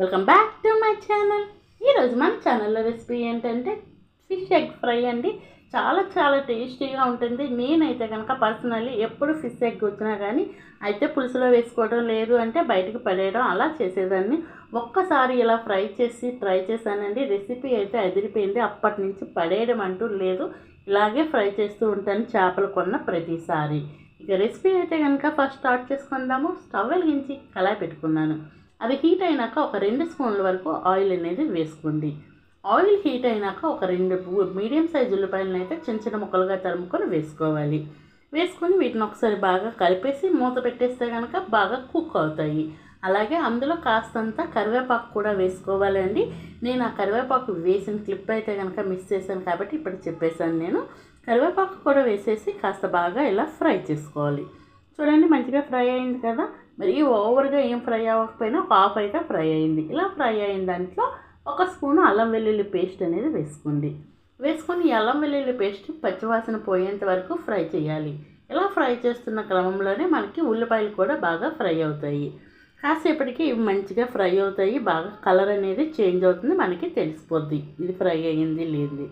Welcome back to my channel ఈరోజు మన ఛానల్లో రెసిపీ ఏంటంటే ఫిష్ ఎగ్ ఫ్రై అండి. చాలా చాలా టేస్టీగా ఉంటుంది. నేనైతే కనుక పర్సనల్లీ ఎప్పుడు ఫిష్ ఎగ్ వచ్చినా కానీ అయితే పులుసులో వేసుకోవడం లేదు అంటే బయటకు పడేయడం అలా చేసేదాన్ని. ఒక్కసారి ఇలా ఫ్రై చేసి ట్రై చేశానండి. రెసిపీ అయితే అదిరిపోయింది. అప్పటి నుంచి పడేయడం అంటూ లేదు. ఇలాగే ఫ్రై చేస్తూ ఉంటాను చేపలు కొన్న ప్రతిసారి. ఇక రెసిపీ అయితే కనుక ఫస్ట్ స్టార్ట్ చేసుకుందాము. స్టవ్ వెలిగించి కళాయి పెట్టుకున్నాను. అది హీట్ అయినాక ఒక రెండు స్పూన్ల వరకు ఆయిల్ అనేది వేసుకోండి. ఆయిల్ హీట్ అయినాక ఒక రెండు మీడియం సైజు ఉల్లిపాయలను అయితే చిన్న చిన్న ముక్కలుగా తరుముకొని వేసుకోవాలి. వేసుకొని వీటిని ఒకసారి బాగా కలిపేసి మూత పెట్టేస్తే కనుక బాగా కుక్ అవుతాయి. అలాగే అందులో కాస్తంత కరివేపాకు కూడా వేసుకోవాలండి నేను ఆ కరివేపాకు వేసిన క్లిప్ అయితే కనుక మిస్ చేశాను కాబట్టి ఇప్పుడు చెప్పేశాను నేను. కరివేపాకు కూడా వేసేసి కాస్త బాగా ఇలా ఫ్రై చేసుకోవాలి. చూడండి మంచిగా ఫ్రై అయింది కదా. మరి ఓవర్గా ఏం ఫ్రై అవ్వకపోయినా ఒక హాఫ్ అయితే ఫ్రై అయింది. ఇలా ఫ్రై అయిన దాంట్లో ఒక స్పూన్ అల్లం వెల్లుల్లి పేస్ట్ అనేది వేసుకోండి. వేసుకొని అల్లం వెల్లుల్లి పేస్ట్ పచ్చివాసన పోయేంత వరకు ఫ్రై చేయాలి. ఇలా ఫ్రై చేస్తున్న క్రమంలోనే మనకి ఉల్లిపాయలు కూడా బాగా ఫ్రై అవుతాయి. కాసేపటికి ఇవి మంచిగా ఫ్రై అవుతాయి. బాగా కలర్ అనేది చేంజ్ అవుతుంది. మనకి తెలిసిపోద్ది ఇది ఫ్రై అయ్యింది లేనిది.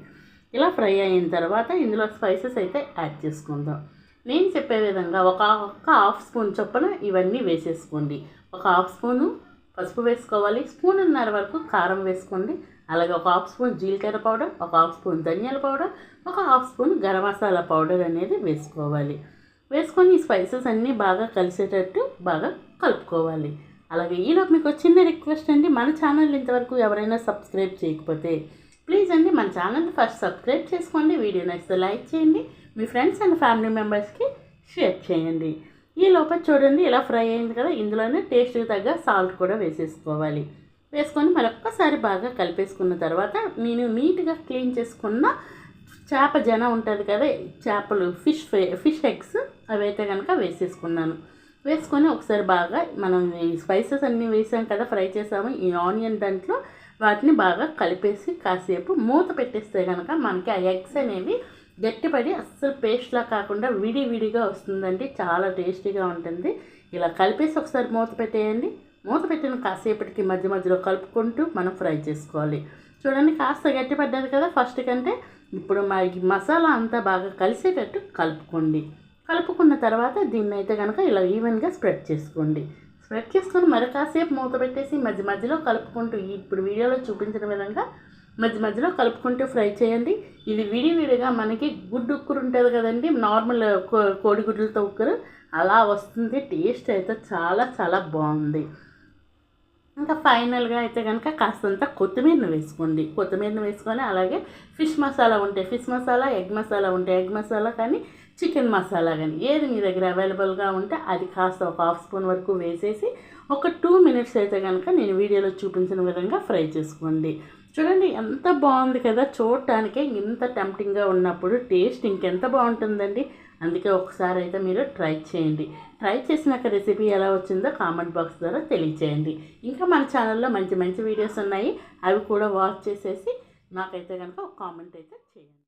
ఇలా ఫ్రై అయిన తర్వాత ఇందులో స్పైసెస్ అయితే యాడ్ చేసుకుందాం. నేను చెప్పే విధంగా ఒక ఒక్క హాఫ్ స్పూన్ చొప్పున ఇవన్నీ వేసేసుకోండి. ఒక హాఫ్ స్పూను పసుపు వేసుకోవాలి. స్పూన్నర వరకు కారం వేసుకోండి. అలాగే ఒక హాఫ్ స్పూన్ జీలకర్ర పౌడర్ ఒక హాఫ్ స్పూన్ ధనియాల పౌడర్ ఒక half spoon garam masala powder అనేది వేసుకోవాలి. వేసుకొని ఈ స్పైసెస్ అన్నీ బాగా కలిసేటట్టు బాగా కలుపుకోవాలి. అలాగే ఈలోపు మీకు చిన్న రిక్వెస్ట్ అండి. మన ఛానల్ ఇంతవరకు ఎవరైనా సబ్స్క్రైబ్ చేయకపోతే ప్లీజ్ అండి మన ఛానల్ని ఫస్ట్ సబ్స్క్రైబ్ చేసుకోండి. వీడియో నచ్చితే లైక్ చేయండి. మీ ఫ్రెండ్స్ అండ్ ఫ్యామిలీ మెంబర్స్కి షేర్ చేయండి. ఈ లోపల చూడండి ఇలా ఫ్రై అయింది కదా? ఇందులోనే టేస్ట్కి తగ్గ సాల్ట్ కూడా వేసేసుకోవాలి. వేసుకొని మరొక్కసారి బాగా కలిపేసుకున్న తర్వాత నేను నీట్గా క్లీన్ చేసుకున్న చేప జన ఉంటుంది కదా? చేపలు ఫిష్ ఫిష్ ఎగ్స్ అవైతే కనుక వేసేసుకున్నాను. వేసుకొని ఒకసారి బాగా మనం ఈ స్పైసెస్ అన్నీ వేసాం కదా ఫ్రై చేసాము. ఈ ఆనియన్ దాంట్లో వాటిని బాగా కలిపేసి కాసేపు మూత పెట్టేస్తే కనుక మనకి ఆ ఎగ్స్ అనేవి గట్టిపడి అస్సలు పేస్ట్లా కాకుండా విడి విడిగా వస్తుందండి. చాలా టేస్టీగా ఉంటుంది. ఇలా కలిపేసి ఒకసారి మూత పెట్టేయండి. మూత పెట్టిన కాసేపటికి మధ్య మధ్యలో కలుపుకుంటూ మనం ఫ్రై చేసుకోవాలి. చూడండి కాస్త గట్టిపడ్డది కదా ఫస్ట్ కంటే. ఇప్పుడు మా మసాలా అంతా బాగా కలిసేటట్టు కలుపుకోండి. కలుపుకున్న తర్వాత దీన్ని అయితే కనుక ఇలా ఈవెన్గా స్ప్రెడ్ చేసుకోండి. స్ప్రెడ్ చేసుకొని మరి కాసేపు మూత పెట్టేసి మధ్య మధ్యలో కలుపుకుంటూ ఇప్పుడు వీడియోలో చూపించిన విధంగా మధ్య మధ్యలో కలుపుకుంటూ ఫ్రై చేయండి. ఇది విడివిడిగా మనకి గుడ్డు ఉక్కురు ఉంటుంది కదండి. నార్మల్ కో- కోడిగుడ్లతో ఉక్కురు. అలా వస్తుంది. టేస్ట్ అయితే చాలా చాలా బాగుంది. ఇంకా ఫైనల్గా అయితే కనుక కాస్తంత కొత్తిమీరను వేసుకోండి. కొత్తిమీరను వేసుకొని అలాగే ఫిష్ మసాలా ఉంటే ఫిష్ మసాలా ఎగ్ మసాలా ఉంటే ఎగ్ మసాలా కానీ చికెన్ మసాలా కానీ ఏది మీ దగ్గర అవైలబుల్గా ఉంటే అది కాస్త ఒక హాఫ్ స్పూన్ వరకు వేసేసి ఒక టూ మినిట్స్ అయితే కనుక నేను వీడియోలో చూపించిన విధంగా ఫ్రై చేసుకోండి. చూడండి ఎంత బాగుంది కదా చూడటానికే ఇంత టెంప్టింగ్గా ఉన్నప్పుడు టేస్ట్ ఇంకెంత బాగుంటుందండి. అందుకే ఒకసారి అయితే మీరు ట్రై చేయండి. ట్రై చేసినాక రెసిపీ ఎలా వచ్చిందో కామెంట్ బాక్స్ ద్వారా తెలియచేయండి. ఇంకా మన ఛానల్లో మంచి మంచి వీడియోస్ ఉన్నాయి. అవి కూడా వాచ్ చేసేసి నాకైతే కనుక ఒక కామెంట్ అయితే చేయండి.